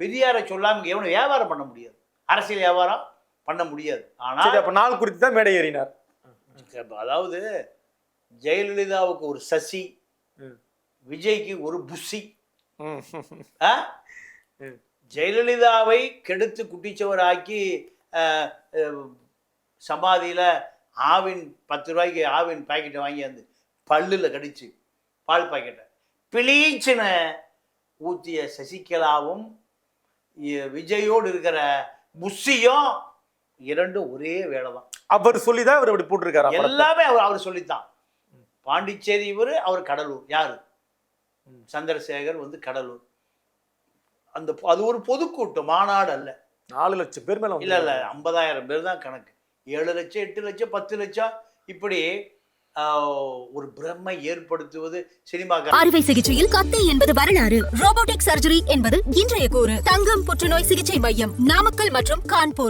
பெரியாரை சொல்லாம எவனும் வியாபாரம் பண்ண முடியாது. அரசியல் வியாபாரம் பண்ண முடியாது. ஆனால் அப்ப நாள் குறித்து தான் மேடை ஏறினார். அதாவது ஜெயலலிதாவுக்கு ஒரு சசி. விஜய்க்கு ஒரு புஷி. ஜெயலலிதாவை கெடுத்து குட்டிச்சவராக்கி அஹ், அஹ், சமாதியில ஆவின் பத்து ரூபாய்க்கு ஆவின் பாக்கெட்டை வாங்கி வந்து பல்லுல கடிச்சு பால் பாக்கெட்டை. பிளீச்சுன்னு ஊத்திய சசிகலாவும் விஜயோடு இருக்கிற புஷியும் இரண்டும் ஒரே வேலை தான் அவர் சொல்லிதான் இவர் இப்படி போட்டிருக்காரு எல்லாமே அவர் அவர் சொல்லித்தான். பாண்டிச்சேரி இவர் அவர் கடலூர். யாரு? சந்திரசேகர் வந்து கடலூர். அந்த அது ஒரு பொதுக்கூட்டம் மாநாடு அல்ல. நாலு லட்சம் பேர் மேல இல்ல இல்ல ஐம்பதாயிரம் பேர் தான் கணக்கு. ஏழு லட்சம் எட்டு லட்சம் பத்து லட்சம் இப்படி ஒரு பிரம்மை ஏற்படுத்துவது சினிமா அறுவை சிகிச்சையில் கத்தை என்பது வரலாறு. ரோபோட்டிக் சர்ஜரி என்பது இன்றைய கூறு. தங்கம் புற்றுநோய் சிகிச்சை மையம் நாமக்கல் மற்றும் கான்பூர்.